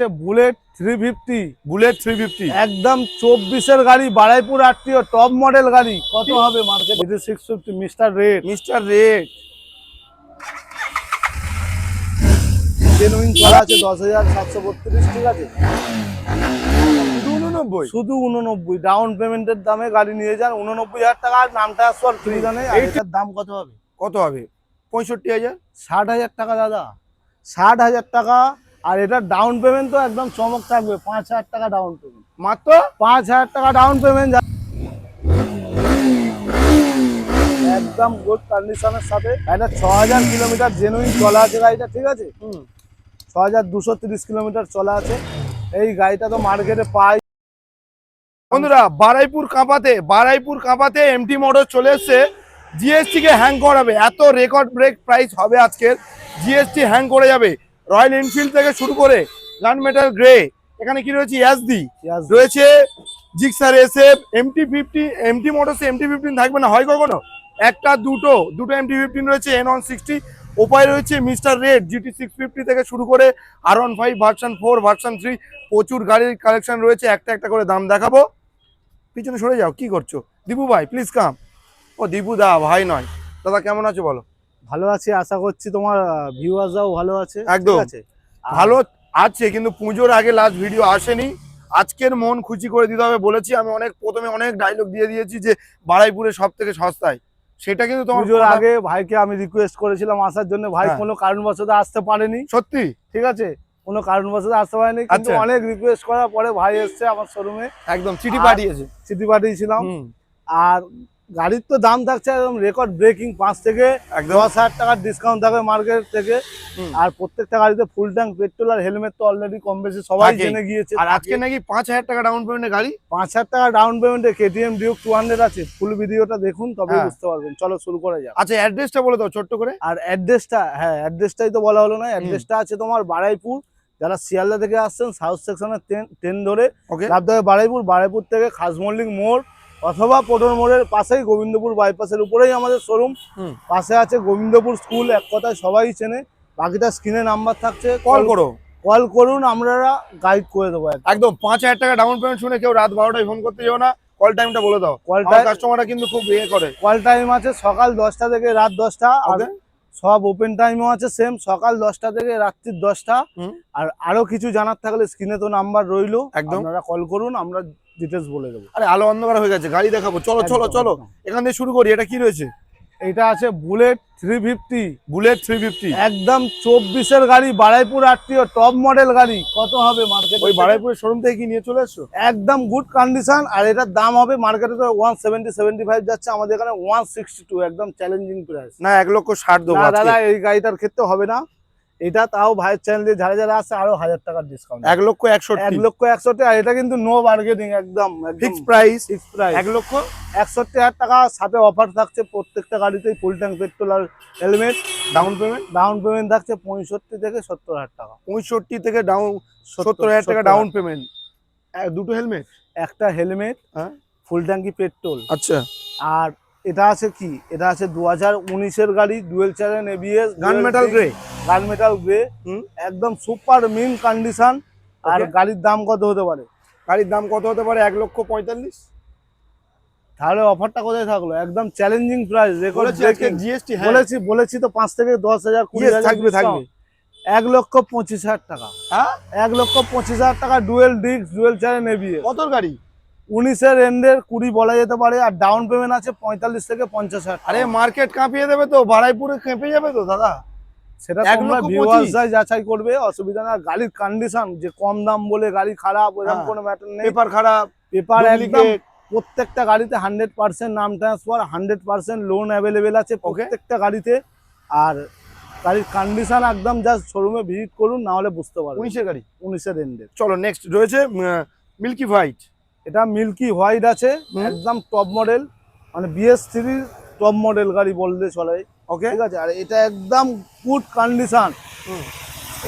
Bullet three fifty bullet three fifty একদম চব্বিশের গাড়ি বারাইপুর আটটিও টপ মডেল গাড়ি। কত হবে market six fifty mister red mister red করা আছে দশ হাজার সাতশো বত্রিশ ঠিক আছে? উননব্বই? শুধু উননব্বই। ডাউন পেমেন্টের দামে গাড়ি নিয়ে যান। উননব্বই হাজার টাকা আর নামটা আসবার ফ্রি জানে। আর দাম কত হবে? কত হবে? পঁয়ষট্টি হাজার? ষাট হাজার টাকা দাদা। ষাট হাজার টাকা আর এটার ডাউন পেমেন্ট তো একদম চমক থাকবে পাঁচ হাজার টাকা ডাউন পেমেন্ট মাত্র? পাঁচ হাজার টাকা ডাউন পেমেন্ট একদম গুড কন্ডিশনের সাথে। এটা ছ হাজার কিলোমিটার জেনুইন চলা আছে গাড়িটা ঠিক আছে? ছ হাজার দুশো তিরিশ কিলোমিটার চলা আছে। এই গাড়িটা তো মার্কেটে পাই। বন্ধুরা বারাইপুর কাঁপাতে বারাইপুর কাঁপাতে এমটি মোটর চলে এসছে। জিএসটি কে হ্যাং করাবে। এত রেকর্ড ব্রেক প্রাইস হবে আজকের। জিএসটি হ্যাং করে যাবে। রয়্যাল এনফিল্ড থেকে শুরু করে গান মেটাল গ্রে এখানে কি রয়েছে? ইয়াসদি রয়েছে Gixxer SF MT fifty MT motors MT fifteen থাকবে না হয় কখনো? একটা দুটো দুটো এমটি ফিফটিন রয়েছে এন ওয়ান সিক্সটি ওপায় রয়েছে mister red GT six fifty থেকে শুরু করে আর one five version four version three প্রচুর গাড়ির কালেকশন রয়েছে একটা একটা করে দাম দেখাবো। পিছনে সরে যাও কি করছ? দীপু ভাই প্লিজ কাম ও দীপু দা ভাই নয়। দাদা কেমন আছো বলো? ভালো আছি আশা করছি তোমার ভিউয়ার্সরাও ভালো আছে একদম। আছে? ভালো আছে কিন্তু পুজোর আগে লাস্ট ভিডিও আসেনি। আজকের মন খুশি করে দিতে হবে বলেছি আমি অনেক প্রথমে অনেক ডায়লগ দিয়ে দিয়েছি যে বাড়াইপুরে সব থেকে সস্তায়। সেটা কিন্তু তোমার পুজোর আগে ভাইকে আমি রিকোয়েস্ট করেছিলাম আসার জন্য ভাই হ্যাঁ। কোনো কারণবশত আসতে পারেনি। সত্যি? ঠিক আছে? কোনো কারণবশত আসতে পারেনি কিন্তু আচ্ছা। অনেক রিকোয়েস্ট করার পরে ভাই এসছে আমার শোরুমে একদম চিঠি পাঠিয়েছে। চিঠি পাঠিয়েছিলাম। আর গাড়ির তো দাম থাকছে একদম রেকর্ড ব্রেকিং পাঁচ থেকে দশ হাজার টাকার ডিসকাউন্ট থাকবে মার্কেট থেকে। আর প্রত্যেকটা গাড়িতে ফুল ট্যাঙ্ক পেট্রোল আর হেলমেট তো অলরেডি কম বেশি সবাই জেনে গিয়েছে। আর আজকে নাকি পাঁচ হাজার টাকা ডাউন পেমেন্টে গাড়ি? পাঁচ হাজার টাকা ডাউন পেমেন্টে কেটিএম ডিউক টু হান্ড্রেড আছে। ফুল ভিডিওটা দেখুন তবে হ্যাঁ। বুঝতে পারবেন। চলো শুরু করা যাক। আচ্ছা অ্যাড্রেসটা বলে দাও ছোট্ট করে। আর অ্যাড্রেসটা হ্যাঁ অ্যাড্রেসটাই তো বলা হলো না। অ্যাড্রেসটা আছে তোমার বারাইপুর। যারা শিয়ালদা থেকে আসছেন সাউথ সেকশনের ট্রেন ধরে। ওকে লাভ বারাইপুর বারাইপুর থেকে খাসমল্লিক মোড়। অথবা পটল মোড়ের পাশেই গোবিন্দপুর বাইপাসের উপরেই আমাদের শোরুম। পাশে আছে গোবিন্দপুর স্কুল এক কথায় সবাই চেনে। বাকিটা স্ক্রিনে নাম্বার থাকছে। কল করো। কল করুন আমরা গাইড করে দেবো একদম। পাঁচ হাজার টাকা ডাউন পেমেন্ট শুনে কেউ রাত বারোটায় ফোন করতে যাও না। কল টাইমটা বলে দাও। কলটা আমার কাস্টমাররা কিন্তু খুব ইয়ে করে। কল টাইম আছে সকাল দশটা থেকে রাত দশটা। ওকে সব ওপেন টাইমও আছে সেম সকাল দশটা থেকে রাত্রির দশটা। আর আরও কিছু জানার থাকলে স্ক্রিনে তো নাম্বার রইল। একদম। আপনারা কল করুন আমরা ডিটেলস বলে দেবো। আরে আলো অন্ধকার হয়ে গেছে গাড়ি দেখাবো। চলো চলো চলো। এখান থেকে শুরু করি এটা কি রয়েছে? এটা আছে bullet three fifty. Bullet three fifty. একদম চব্বিশের গাড়ি বারাইপুর আটটিও টপ মডেল গাড়ি। কত হবে মার্কেট ওই বারাইপুরের শোরুম থেকে কি নিয়ে চলে এসছো? একদম গুড কন্ডিশন আর এটার দাম হবে মার্কেটে তো ওয়ান সেভেন্টি সেভেন্টি ফাইভ যাচ্ছে আমাদের এখানে ওয়ান সিক্সটি টু একদম চ্যালেঞ্জিং প্রাইস না এক লক্ষ ষাট দেবো দাদা এই গাড়িটার ক্ষেত্রে হবে না। এটা তাও ভাইয়ের চ্যানেল দিয়ে যারা যারা আছে আরও হাজার টাকার ডিসকাউন্ট এক লক্ষ এক লক্ষ একষট্টি আর এটা কিন্তু নো বার্গেনিং একদম ফিক্স প্রাইস ফিক্স প্রাইস এক লক্ষ? একষট্টি হাজার টাকা সাথে অফার থাকছে প্রত্যেকটা গাড়িতেই ফুল ট্যাঙ্ক পেট্রোল আর helmet down payment down payment থাকছে পঁয়ষট্টি থেকে সত্তর হাজার টাকা। পঁয়ষট্টি থেকে ডাউন সত্তর হাজার টাকা ডাউন পেমেন্ট দুটো হেলমেট একটা হেলমেট হ্যাঁ। ফুল ট্যাঙ্কি পেট্রোল আচ্ছা। আর এটা আছে কি? এটা আছে দু হাজার উনিশের গাড়ি dual channel ABS gun metal grey gun metal grey. একদম সুপার মিন কন্ডিশন আর গাড়ির দাম কত হতে পারে? গাড়ির দাম কত হতে পারে? এক লক্ষ পঁয়তাল্লিশ। তাহলে অফারটা কোথায় থাকল? একদম চ্যালেঞ্জিং প্রাইস রেকর্ড জিএসটি বলেছি বলেছি তো পাঁচ থেকে দশ হাজার কুড়ি হাজার থাকবে থাকবে। এক লক্ষ পঁচিশ হাজার টাকা। হ্যাঁ? এক লক্ষ পঁচিশ হাজার টাকা dual disc dual channel ABS কত গাড়ি? উনিশের এন্ডের কুড়ি বলা যেতে পারে আর ডাউন পেমেন্ট আছে পঁয়তাল্লিশ থেকে পঞ্চাশ হাজার আরে মার্কেট কাঁপিয়ে দেবে তো বারাইপুরে কেঁপে যাবে তো দাদা? সেটা তোমরা ভিউয়ার্সরাই যাচাই করবে অসুবিধা না গাড়ির কন্ডিশন যে কম দাম বলে গাড়ি খারাপ ওরকম হ্যাঁ। কোনো ম্যাটার নেই। পেপার খারাপ পেপার একদম প্রত্যেকটা গাড়িতে হান্ড্রেড পার্সেন্ট নাম transfer hundred percent loan available আছে প্রত্যেকটা গাড়িতে। আর গাড়ির কন্ডিশন একদম জাস্ট শোরুমে ভিজিট করুন না হলে বুঝতে পারবেন। উনিশের গাড়ি? উনিশের এন্ডের। চলো নেক্সট রয়েছে মিল্কি হোয়াইট এটা মিল্কি হোয়াইট আছে একদম টপ মডেল মানে বিএস থ্রির টপ মডেল গাড়ি বললে চলে ওকে ঠিক আছে আর এটা একদম গুড কন্ডিশন।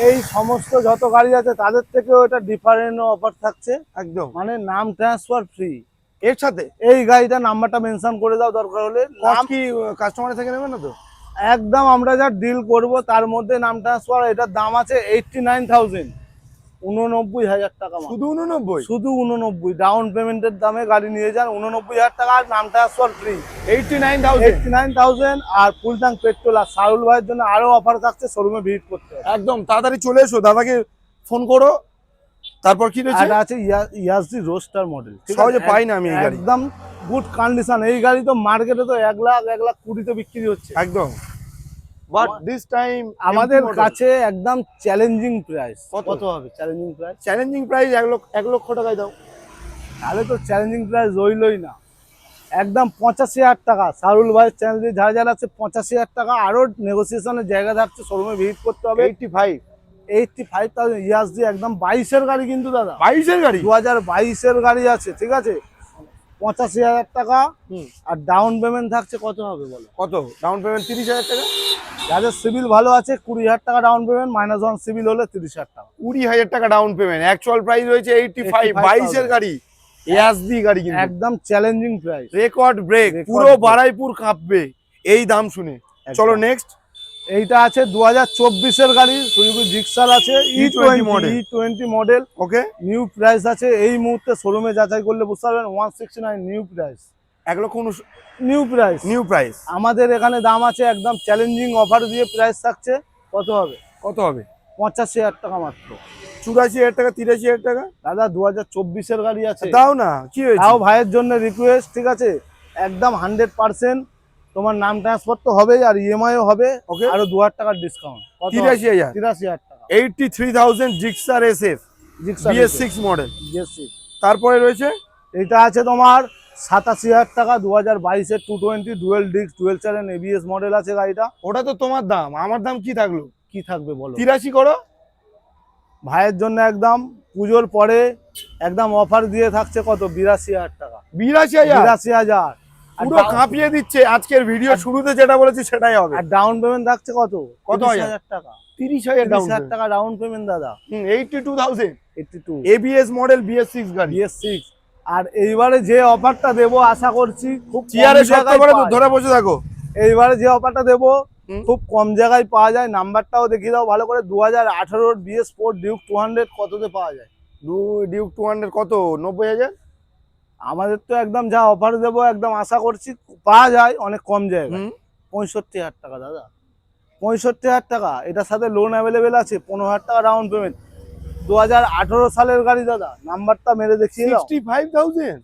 এই সমস্ত যত গাড়ি আছে তাদের থেকেও এটা ডিফারেন্ট অফার থাকছে। একদম। মানে নাম ট্রান্সফার ফ্রি এর সাথে? এই গাড়িটা নাম্বারটা মেনশন করে দাও দরকার হলে। নাম কি কাস্টমারের থেকে নেবে না তো? একদম আমরা যা ডিল করব তার মধ্যে নাম ট্রান্সফার এটার দাম আছে এইটটি নাইন থাউজেন্ড উননব্বই হাজার টাকা শুধু উননব্বই? শুধু উননব্বই। ডাউন পেমেন্টের দামে গাড়ি নিয়ে যান উননব্বই হাজার টাকা আর নাম transfer free eighty nine thousand nine thousand আর ফুল ট্যাঙ্ক পেট্রোল আর সারুল ভাইয়ের জন্য আরও অফার থাকছে শোরুমে ভিজিট করতে একদম তাড়াতাড়ি চলে এসো দাদাকে ফোন করো। তারপর কি রয়েছে? আর আছে ইয়াসডি রোস্টার মডেল সহজে পাই না আমি এই গাড়ি। একদম গুড কন্ডিশন এই গাড়ি তো মার্কেটে তো এক লাখ এক লাখ কুড়িতে বিক্রি হচ্ছে। একদম। বাট দিস টাইম আমাদের কাছে একদম চ্যালেঞ্জিং প্রাইস কত? কত হবে? চ্যালেঞ্জিং প্রাইস চ্যালেঞ্জিং প্রাইস এক লক্ষ এক লক্ষ টাকায় দাও। তাহলে তো চ্যালেঞ্জিং প্রাইস রইলই না। একদম পঁচাশি হাজার টাকা। সারুল ভাইয়ের চ্যানেল দিয়ে যারা যারা আছে পঁচাশি হাজার টাকা আরও নেগোসিয়েশনের জায়গা থাকছে শোরুমে ভিজিট করতে হবে। Eighty five eighty five thousand ইয়াস দিয়ে একদম বাইশের গাড়ি কিন্তু দাদা। বাইশের গাড়ি? দু হাজার বাইশের গাড়ি আছে ঠিক আছে? পঁচাশি হাজার টাকা। আর ডাউন পেমেন্ট থাকছে কত হবে বলো? কত? ডাউন পেমেন্ট তিরিশ হাজার টাকা? যাদের সিভিল ভালো আছে কুড়ি হাজার টাকা down payment minus one CIBIL হলে তিরিশ হাজার টাকা। কুড়ি হাজার টাকা ডাউন পেমেন্ট অ্যাকচুয়াল প্রাইস রয়েছে এইটটি ফাইভ বাইশের গাড়ি। এসডি গাড়ি কিন্তু। একদম চ্যালেঞ্জিং প্রাইস রেকর্ড ব্রেক পুরো। বারাইপুর কাঁপবে। এই দাম শুনে। চলো নেক্সট এইটা আছে দু হাজার চব্বিশের গাড়ি সুজুকি জিক্সার আছে E twenty. E twenty model okay new price আছে এই মুহূর্তে শোরুমে যাচাই করলে বুঝতে পারবেন one sixty nine new price এক লক্ষ নিউ প্রাইস নিউ প্রাইস আমাদের এখানে দাম আছে একদম চ্যালেঞ্জিং অফার দিয়ে প্রাইস থাকছে কত হবে? কত হবে? পঁচাশি হাজার টাকা মাত্র। চুরাশি হাজার টাকা তিরাশি হাজার টাকা? দাদা দু হাজার চব্বিশের গাড়ি আছে। দাও না কি হয়েছে? তাও ভাইয়ের জন্য রিকোয়েস্ট ঠিক আছে? একদম হান্ড্রেড পার্সেন্ট তোমার নাম ট্রান্সফার তো হবে আর ইএমআইও হবে ওকে আরও দু হাজার টাকার ডিসকাউন্ট তিরাশি হাজার। তিরাশি হাজার টাকা। Eighty three thousand Gixxer S F BS six model তারপরে রয়েছে? এটা আছে তোমার সাতাশি হাজার টাকা দু হাজার বাইশের two twenty dual disc dual channel ABS model আছে গাড়িটা। ওটা তো তোমার দাম। আমার দাম কি থাকল? কি থাকবে বলো? তিরাশি করো। ভাইয়ের জন্য একদম পুজোর পরে একদম অফার দিয়ে থাকছে কত? বিরাশি হাজার টাকা। বিরাশি হাজার? বিরাশি হাজার। পুরো কাঁপিয়ে দিচ্ছে আজকের ভিডিও শুরুতে যেটা বলেছি সেটাই হবে। আর ডাউন পেমেন্ট থাকছে কত? কত হাজার? টাকা। তিরিশ হাজার ডাউন টাকা ডাউন পেমেন্ট দাদা। Two thousand two ABS model BS six গাড়ি। বিএস সিক্স আর এইবারে যে অফারটা দেবো আশা করছি খুব চেয়ারে করে ধরে বসে থাকো। এইবারে যে অফারটা দেবো খুব কম জায়গায় পাওয়া যায়। নাম্বারটাও দেখিয়ে দাও ভালো করে। দু হাজার আঠারোর BS four Duke two hundred কততে পাওয়া যায়? ডিউক টু হান্ড্রেড কত? নব্বই হাজার? আমাদের তো একদম যা অফার দেবো একদম আশা করছি পাওয়া যায় অনেক কম জায়গায়। হুম। পঁয়ষট্টি হাজার টাকা দাদা। পঁয়ষট্টি হাজার টাকা এটার সাথে লোন অ্যাভেলেবেল আছে পনেরো হাজার টাকা ডাউন পেমেন্ট দু হাজার আঠারো সালের গাড়ি দাদা। নাম্বারটা মেরে দেখিয়ে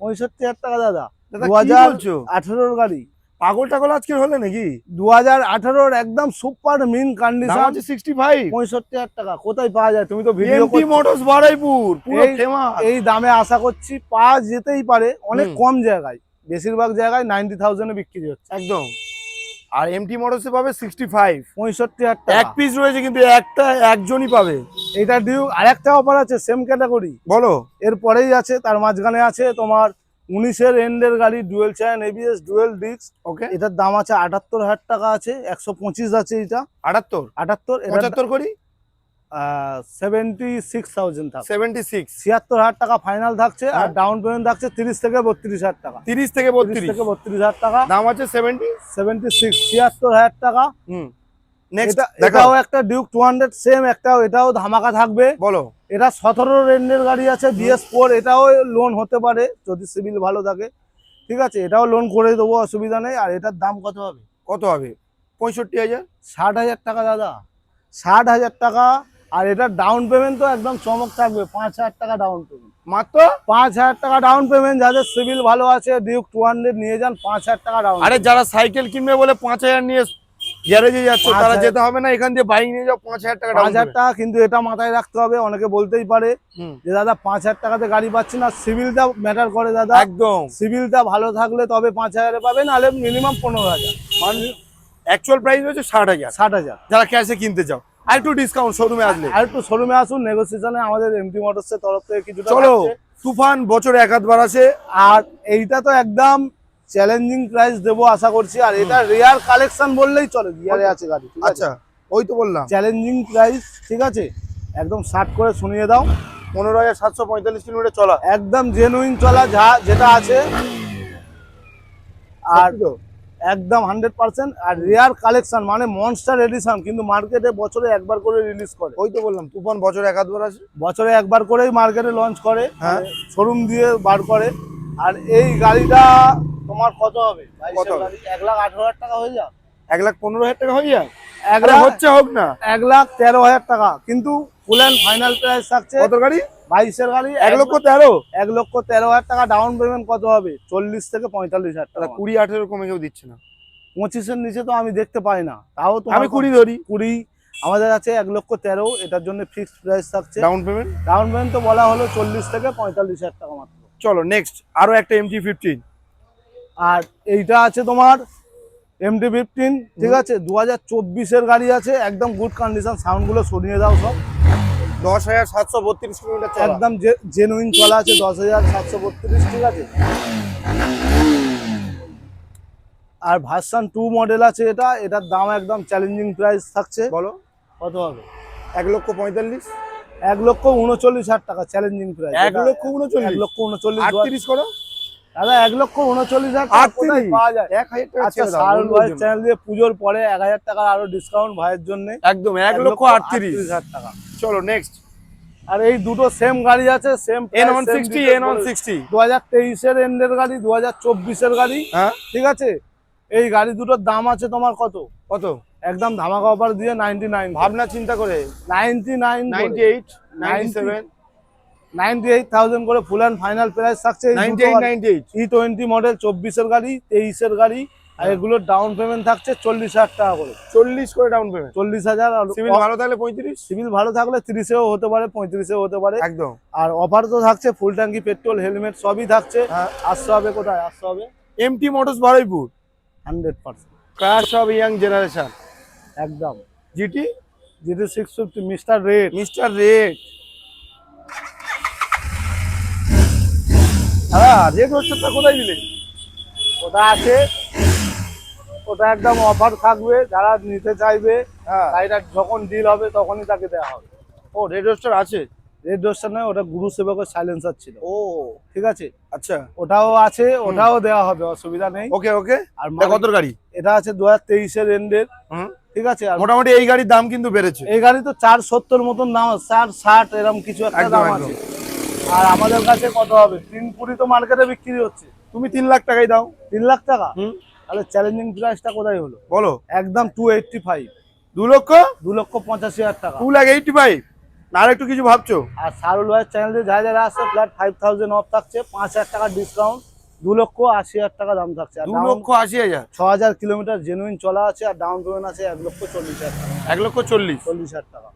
পঁয়ষট্টি হাজার টাকা দাদা। দু হাজার আঠারোর গাড়ি। পাগল টাগল আজকে হলে নাকি? দু হাজার আঠারোর একদম সুপার মিন কন্ডিশন হচ্ছে সিক্সটি ফাইভ পঁয়ষট্টি হাজার টাকা। কোথায় পাওয়া যায় তুমি তো ভিডিও মোটরস বারাইপুর পুরো এই- দামে আশা করছি পাওয়া যেতেই পারে অনেক কম জায়গায়। বেশিরভাগ জায়গায় নাইনটি থাউজেন্ডে বিক্রি হচ্ছে। একদম। আর এমটি মোটরসে পাবে সিক্সটি ফাইভ পঁয়ষট্টি হাজার এক পিস রয়েছে কিন্তু একটা একজনই পাবে। এটা ডিউ আর একটা অফার আছে সেম ক্যাটাগরি বলো। এরপরেই আছে তার মাঝখানে আছে তোমার উনিশের এন্ডের গাড়ি dual channel ABS dual disc. Okay এটার দাম আছে আটাত্তর হাজার টাকা আছে একশো পঁচিশ আছে এটা। আটাত্তর? আটাত্তর পঁচাত্তর করি? সেভেন্টি সিক্স থাউজেন্ড থাকছে সেভেন্টি সিক্স ছিয়াত্তর হাজার টাকা ফাইনাল থাকছে আর হ্যাঁ। ডাউন পেমেন্ট থাকছে তিরিশ থেকে বত্রিশ হাজার টাকা। তিরিশ থেকে বত্রিশ। থেকে বত্রিশ হাজার টাকা। দাম আছে সেভেন্টি সেভেন্টি সিক্স ছিয়াত্তর হাজার টাকা। হুম। নেক্সট এটা এটাও একটা ডিউক টু হান্ড্রেড সেম একটাও এটাও ধামাকা থাকবে। বলো। এটা রেন্ডের গাড়ি আছে এটাও লোন হতে পারে যদি সিভিল ভালো থাকে। ঠিক আছে এটাও লোন করে দেবো অসুবিধা নেই। আর এটার দাম কত হবে? কত হবে? পঁয়ষট্টি হাজার? ষাট হাজার টাকা দাদা। ষাট হাজার টাকা। আর এটার ডাউন পেমেন্ট তো একদম চমক থাকবে পাঁচ হাজার টাকা ডাউন পেমেন্ট মাত্র? পাঁচ হাজার টাকা ডাউন পেমেন্ট যাদের সিভিল ভালো আছে ডিউক টু হান্ড্রেড নিয়ে যান পাঁচ হাজার টাকা ডাউন আরে যারা সাইকেল কিনবে বলে পাঁচ হাজার নিয়ে গ্যারেজে যাচ্ছে তারা যেতে হবে না এখান দিয়ে বাইক নিয়ে যাও পাঁচ হাজার টাকা পাঁচ হাজার টাকা কিন্তু এটা মাথায় রাখতে হবে অনেকে বলতেই পারে যে দাদা পাঁচ হাজার টাকাতে গাড়ি পাচ্ছি না সিভিলটা ম্যাটার করে দাদা। একদম। সিভিলটা ভালো থাকলে তবে পাঁচ হাজারে পাবেন নাহলে মিনিমাম পনেরো হাজার। মানে অ্যাকচুয়াল প্রাইস হচ্ছে ষাট হাজার। ষাট হাজার। যারা ক্যাশে কিনতে চাও আর একটু ডিসকাউন্ট শোরুমে আসলে। আর একটু শোরুমে আসুন নেগোসিয়েশনে আমাদের এমটি মোটরসের তরফ থেকে কিছুটা চলো তুফান বছরে একাধবার আসে আর এইটা তো একদম চ্যালেঞ্জিং প্রাইস দেবো আশা করছি আর এটা রেয়ার কালেকশন বললেই চলে রিয়ারে আছে গাড়ি আচ্ছা ওই তো বললাম। চ্যালেঞ্জিং প্রাইস ঠিক আছে? একদম শার্ট করে শুনিয়ে দাও। পনেরো হাজার সাতশো পঁয়তাল্লিশ কিলোমিটার চলা। একদম জেনুইন চলা যা যেটা আছে। আর একদম হান্ড্রেড পার্সেন্ট আর রেয়ার কালেকশন মানে মনস্টার এডিশন কিন্তু মার্কেটে বছরে একবার করে রিলিজ করে। ওই তো বললাম তুফান বছরে এক আধবার আছে বছরে একবার করেই মার্কেটে লঞ্চ করে হ্যাঁ। শোরুম দিয়ে বার করে। আর এই গাড়িটা তোমার কত হবে? কত হবে? এক লাখ আঠারো হাজার টাকা হয়ে যাবে এক লাখ পনেরো হাজার টাকা হয়ে যায় এক আরে লাখ হচ্ছে হোক না। এক লাখ তেরো হাজার টাকা। কিন্তু ফুল অ্যান্ড ফাইনাল প্রাইস থাকছে কত গাড়ি? বাইশের গাড়ি। এক লক্ষ তেরো? এক লক্ষ তেরো হাজার টাকা ডাউন পেমেন্ট কত হবে? চল্লিশ থেকে পঁয়তাল্লিশ হাজার টাকা। কুড়ি আঠেরো কমে কেউ দিচ্ছে না। পঁচিশের নিচে তো আমি দেখতে পাই না। তাও তো আমি কুড়ি ধরি। কুড়ি। আমাদের আছে এক লক্ষ তেরো এটার জন্য ফিক্সড প্রাইস থাকছে। ডাউন পেমেন্ট ডাউন পেমেন্ট তো বলা হলো চল্লিশ থেকে পঁয়তাল্লিশ হাজার টাকা মাত্র। চলো নেক্সট আরও একটা এমটি ফিফটিন আর এইটা আছে তোমার এমটি ফিফটিন ঠিক আছে? দু হাজার চব্বিশের গাড়ি আছে একদম গুড কন্ডিশন সাউন্ডগুলো সরিয়ে দাও সব। দশ হাজার সাতশো বত্রিশ কিলোমিটার একদম জেনুইন চলা আছে দশ হাজার সাতশো বত্রিশ ঠিক আছে? আর ভার্সান টু মডেল আছে এটা এটার দাম একদম চ্যালেঞ্জিং প্রাইস থাকছে। বলো। কত হবে? এক লক্ষ পঁয়তাল্লিশ। এক লক্ষ উনচল্লিশ হাজার টাকা চ্যালেঞ্জিং প্রাইস এক লক্ষ এক উনচল্লিশ লক্ষ উনচল্লিশ করো। দাদা এক লক্ষ উনচল্লিশ হাজার পাওয়া যায়? এক হাজার টাকা আচ্ছা সারুল ভাইয়ের চ্যানেল দিয়ে পুজোর পরে এক হাজার টাকার আরও ডিসকাউন্ট ভাইয়ের জন্য। একদম এক লক্ষ আটত্রিশ। হাজার টাকা। চলো নেক্সট আর এই দুটো সেম গাড়ি আছে same N one sixty N one sixty দু হাজার তেইশের এন্ডের গাড়ি দু হাজার চব্বিশের গাড়ি। হ্যাঁ। ঠিক আছে? এই গাড়ি দুটোর দাম আছে তোমার কত? কত? একদম ধামাকা অফার দিয়ে নাইনটি নাইন ভাবনা চিন্তা করে। Ninety nine ninety eight ninety seven ninety eight thousand করে ফুল অ্যান্ড ফাইনাল প্রাইস থাকছে ই টোয়েন্টি মডেল চব্বিশের গাড়ি তেইশের গাড়ি আর হ্যাঁ। এগুলোর ডাউন পেমেন্ট থাকছে চল্লিশ হাজার টাকা করে। চল্লিশ করে ডাউন পেমেন্ট চল্লিশ হাজার আর সিভিল ভালো থাকলে পঁয়ত্রিশ? সিভিল ভালো থাকলে তিরিশেও হতে পারে পঁয়ত্রিশেও হতে পারে। একদম। আর অফার তো থাকছে ফুল ট্যাঙ্কি পেট্রোল হেলমেট সবই থাকছে। হ্যাঁ। আসতে হবে কোথায়? আসতে হবে MT motors Baruipur hundred percent. Crush of young generation একদম। GT GT six fifty mister red mister red হ্যাঁ কোথায় দিলে? ওটা আছে? ওটা একদম অফার থাকবে যারা নিতে চাইবে হ্যাঁ। যখন ডিল হবে তখনই তাকে দেওয়া হবে। ও রেড রোস্টার আছে? রেড রোস্টার নয় ওটা গুরু সেবকের সাইলেন্সার ছিল। ও। ঠিক আছে? আচ্ছা। ওটাও আছে ওটাও দেওয়া হবে অসুবিধা নেই। ওকে ওকে। আর কত গাড়ি? এটা আছে দু হাজার তেইশের এন্ডের হুম। ঠিক আছে? আর মোটামুটি এই গাড়ির দাম কিন্তু বেড়েছে। এই গাড়ি তো চার সত্তর মতন দাম আছে, চার ষাট এরকম কিছু একটা একদম, দাম আছে। আর আমাদের কাছে কত হবে? তিন কুড়ি তো মার্কেটে বিক্রি হচ্ছে। তুমি তিন লাখ টাকাই দাও। তিন লাখ টাকা? তাহলে চ্যালেঞ্জিং প্রাইসটা কোথায় হলো? বলো। একদম টু এইটটি ফাইভ দু লক্ষ? দু লক্ষ পঁচাশি হাজার টাকা। টু লাখ এইটটি ফাইভ না আর একটু কিছু ভাবছ? আর সারুল ভাইয়ের চ্যানেলে যারা যারা আসছে ফ্ল্যাট ফাইভ থাউজেন্ড অফ থাকছে। পাঁচ হাজার টাকা ডিসকাউন্ট দু লক্ষ আশি হাজার টাকা দাম থাকছে। দু লক্ষ আশি হাজার? ছ হাজার কিলোমিটার জেনুইন চলা আছে আর ডাউন পেমেন্ট আছে এক লক্ষ চল্লিশ হাজার টাকা। এক লক্ষ চল্লিশ। চল্লিশ হাজার টাকা।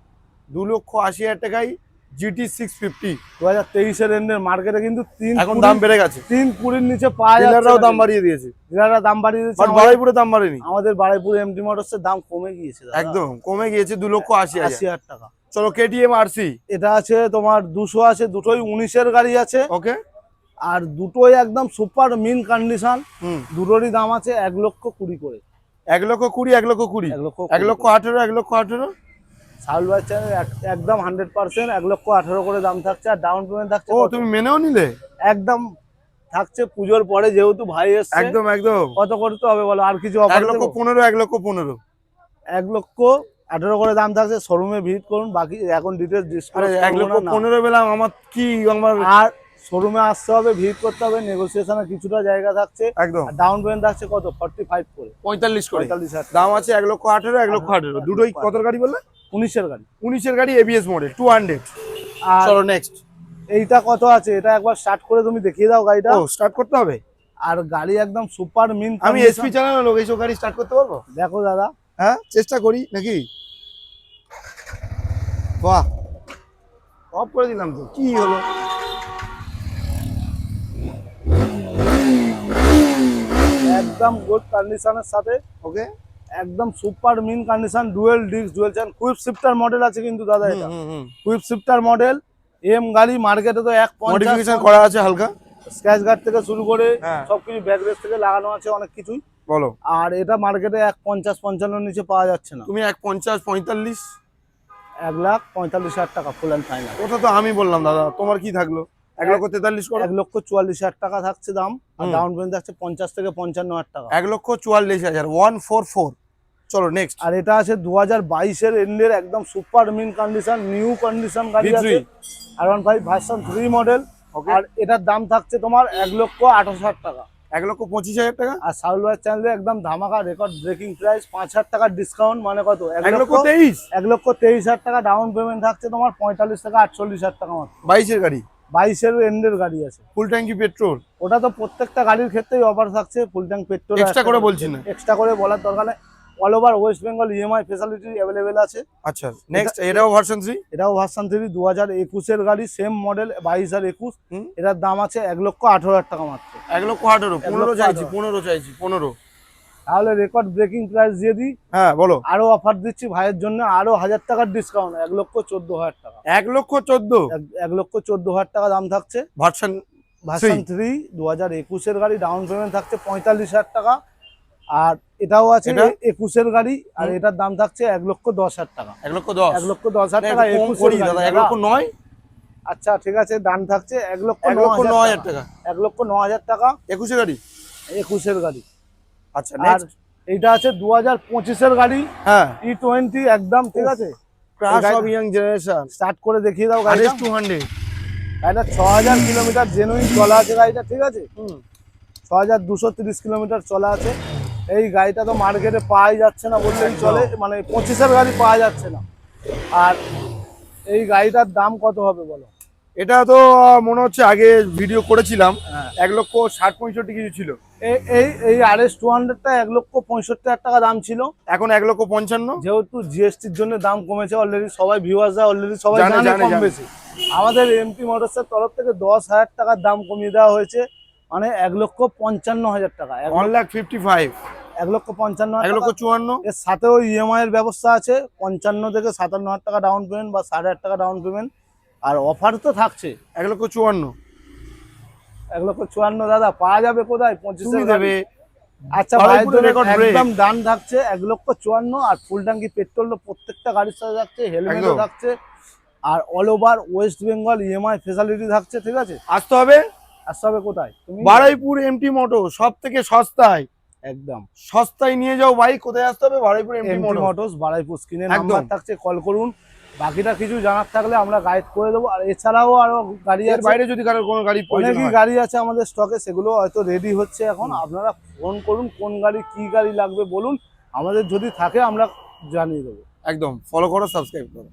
দু লক্ষ আশি হাজার টাকায় জিটি সিক্স ফিফটি দু হাজার তেইশের এন্ডের মার্কেটে কিন্তু তিন এখন দাম বেড়ে গেছে। তিন কুড়ির নিচে পাওয়া যাচ্ছে দাম বাড়িয়ে দিয়েছে। ডিলাররা দাম বাড়িয়ে বাট দাম বাড়েনি। আমাদের বারাইপুর এমটি মোটরসের দাম কমে গিয়েছে একদম কমে গিয়েছে দু লক্ষ আশি আশি হাজার টাকা। চলো কেটিএম আরসি এটা আছে তোমার দুশো আছে দুটোই উনিশের গাড়ি আছে। ওকে। আর দুটোই একদম সুপার মিন কন্ডিশন হুম। দুটোরই দাম আছে এক লক্ষ কুড়ি করে। এক লক্ষ কুড়ি এক লক্ষ কুড়ি। এক লক্ষ এক লক্ষ আঠেরো এক লক্ষ আঠেরো? সাউল ভাই চ্যানেল একদম হান্ড্রেড পার্সেন্ট এক লক্ষ আঠারো করে দাম থাকছে আর ডাউন পেমেন্ট থাকছে ও তুমি মেনেও নিলে? একদম থাকছে পুজোর পরে যেহেতু ভাই এসছে একদম একদম। কত করতে হবে বলো আর কিছু এক অফার লক্ষ পনেরো এক লক্ষ পনেরো। এক লক্ষ আঠারো করে দাম থাকছে শোরুমে ভিজিট করুন বাকি এখন ডিটেলস আরে এক লক্ষ পনেরো পেলাম আমার কি আমার আর শোরুমে আসতে হবে ভিজিট করতে হবে নেগোসিয়েশনের কিছুটা জায়গা থাকছে একদম। ডাউন পেমেন্ট থাকছে কত? ফর্টি ফাইভ করে। পঁয়তাল্লিশ করে। পঁয়তাল্লিশ হাজার দাম আছে এক লক্ষ আঠেরো এক লক্ষ আঠেরো। দুটোই কত গাড়ি বললে? উনিশের গাড়ি। উনিশের গাড়ি এবিএস মডেল টু হান্ড্রেড আর চলো নেক্সট এইটা কত আছে? এটা একবার স্টার্ট করে তুমি দেখিয়ে দাও গাড়িটা। ও স্টার্ট করতে হবে? আর গাড়ি একদম সুপার মিন আমি এসপি চালানো লোক এইসব গাড়ি স্টার্ট করতে পারব? দেখো দাদা। হ্যাঁ চেষ্টা করি নাকি? বাহ। অফ করে দিলাম তো কি হলো? একদম গুড কন্ডিশনের সাথে। ওকে একদম super mint condition dual disc dual channel quick shifter model আছে কিন্তু দাদা এটা। কুইপ শিফটার মডেল এম গাড়ি মার্কেটে তো এক মডিফিকেশন করা আছে হালকা? স্ক্র্যাচ গার্ড থেকে শুরু করে। সবকিছু ব্যাক রেস থেকে লাগানো আছে অনেক কিছুই। বলো। আর এটা মার্কেটে এক পঞ্চাশ পঞ্চান্নর নিচে পাওয়া যাচ্ছে না। তুমি এক পঞ্চাশ পঁয়তাল্লিশ? এক লাখ পঁয়তাল্লিশ হাজার টাকা ফুল অ্যান্ড ফাইনাল ওটা তো আমি বললাম দাদা তোমার কি থাকল? এক লক্ষ তেতাল্লিশ এক লক্ষ চুয়াল্লিশ হাজার টাকা থাকছে দাম আর ডাউন পেমেন্ট থাকছে পঞ্চাশ থেকে পঞ্চান্ন হাজার টাকা। এক লক্ষ চুয়াল্লিশ হাজার ওয়ান ফোর ফোর চলো নেক্সট আর এটা আছে দু হাজার বাইশের এন্ডের একদম super mean condition new condition গাড়ি V3 আছে। আর one five version three model আর এটার দাম থাকছে তোমার এক লক্ষ আঠাশ হাজার টাকা। এক লক্ষ পঁচিশ হাজার টাকা? আর চ্যানেলে একদম ধামাকা রেকর্ড ব্রেকিং প্রাইস পাঁচ হাজার টাকার ডিসকাউন্ট মানে কত? এক লক্ষ তেইশ। এক লক্ষ তেইশ হাজার টাকা ডাউন পেমেন্ট থাকছে তোমার পঁয়তাল্লিশ থেকে আটচল্লিশ হাজার টাকা মাত্র। বাইশের গাড়ি? বাইশের এন্ডের গাড়ি আছে। ফুল ট্যাঙ্কি পেট্রোল? ওটা তো প্রত্যেকটা গাড়ির ক্ষেত্রেই অফার থাকছে ফুল ট্যাঙ্ক পেট্রোল Extra করে বলছি না। এক্সট্রা করে বলার দরকার নেই। All over West Bengal EMI facility available আছে। আচ্ছা নেক্সট এটাও ভার্সন থ্রি এটাও ভার্সান থ্রি দু হাজার একুশের গাড়ি সেম মডেল বাইশ আর একুশ। হুম। এটার দাম আছে এক লক্ষ আঠারো হাজার টাকা মাত্র। এক লক্ষ আঠারো পনেরো চাইছি পনেরো চাইছি পনেরো। তাহলে রেকর্ড ব্রেকিং প্রাইস দিয়ে দিই হ্যাঁ বলো আরও অফার দিচ্ছি ভাইয়ের জন্য আরও হাজার টাকার ডিসকাউন্ট এক লক্ষ চোদ্দ হাজার টাকা এক লক্ষ চোদ্দ এক- লক্ষ চোদ্দ হাজার টাকা দাম থাকছে ভার্সন ভার্সন থ্রি দু হাজার একুশের গাড়ি ডাউন পেমেন্ট থাকছে পঁয়তাল্লিশ হাজার টাকা আর এটাও আছে? একুশের গাড়ি আর এটার দাম থাকছে এক লক্ষ দশ হাজার টাকা এক লক্ষ দশ এক লক্ষ দশ হাজার টাকা একুশের এক লক্ষ নয় আচ্ছা ঠিক আছে দাম থাকছে এক লক্ষ এক লক্ষ ন হাজার টাকা এক লক্ষ ন হাজার টাকা একুশে গাড়ি একুশের গাড়ি আচ্ছা আর নেক্সট এইটা আছে দু হাজার পঁচিশের গাড়ি। হ্যাঁ। ই টোয়েন্টি একদম ঠিক আছে? Crush of young generation start করে দেখিয়ে দাও এস টু হান্ড্রেড গাড়িটা ছ হাজার কিলোমিটার জেনুইন চলা আছে গাড়িটা ঠিক আছে? ছ হাজার দুশো তিরিশ কিলোমিটার চলা আছে। এই গাড়িটা তো মার্কেটে পাওয়াই যাচ্ছে না বললেই চলে মানে পঁচিশের গাড়ি পাওয়া যাচ্ছে না। আর এই গাড়িটার দাম কত হবে বলো? এটা তো মনে হচ্ছে আগে ভিডিও করেছিলাম। হ্যাঁ। এক লক্ষ ষাট পঁয়ষট্টি কিছু ছিল। এই এই আর এস টু হান্ড্রেডটা এক লক্ষ পঁয়ষট্টি হাজার টাকা দাম ছিল। এখন এক লক্ষ পঞ্চান্ন? যেহেতু জিএসটির জন্য দাম কমেছে অলরেডি সবাই ভিউয়ার্সরা অলরেডি সবাই জানে, কম বেশি। আমাদের এমপি মোটরসের তরফ থেকে দশ হাজার টাকার দাম কমিয়ে দেওয়া হয়েছে। মানে এক লক্ষ পঞ্চান্ন হাজার টাকা। ওয়ান লাখ ফিফটি ফাইভ এক লক্ষ পঞ্চান্ন এক লক্ষ চুয়ান্ন? এর সাথেও ইএমআই এর ব্যবস্থা আছে। পঞ্চান্ন থেকে সাতান্ন হাজার টাকা ডাউন পেমেন্ট বা সাড়ে হাজার টাকা ডাউন পেমেন্ট আর অফার তো থাকছে। এক লক্ষ চুয়ান্ন। এক লক্ষ চুয়ান্ন দাদা পাওয়া যাবে কোথায়? পঁচিশ দেবে। আচ্ছা বারুইপুরে। একদম ডান থাকছে এক লক্ষ চুয়ান্ন আর ফুল ট্যাঙ্কি পেট্রোল প্রত্যেকটা গাড়ির সাথে থাকছে হেলমেটও থাকছে আর all over West Bengal EMI facility থাকছে ঠিক আছে? আসতে হবে? আসতে হবে কোথায়? বারুইপুর এমটি মোটো সব থেকে সস্তায়। একদম। সস্তায় নিয়ে যাও বাইক কোথায় আসতে হবে? Baruipur MT MT moto motors Baruipur স্ক্রিনে। নাম্বার থাকছে কল করুন। বাকিটা কিছু জানার থাকলে আমরা গাইড করে দেবো। আর এছাড়াও আরও গাড়ি আছে। বাইরে যদি কারোর কোনো গাড়ি অনেকই গাড়ি আছে আমাদের স্টকে সেগুলো হয়তো রেডি হচ্ছে এখন। আপনারা ফোন করুন কোন গাড়ি কি গাড়ি লাগবে বলুন। আমাদের যদি থাকে আমরা জানিয়ে দেবো। একদম। ফলো করো সাবস্ক্রাইব করো।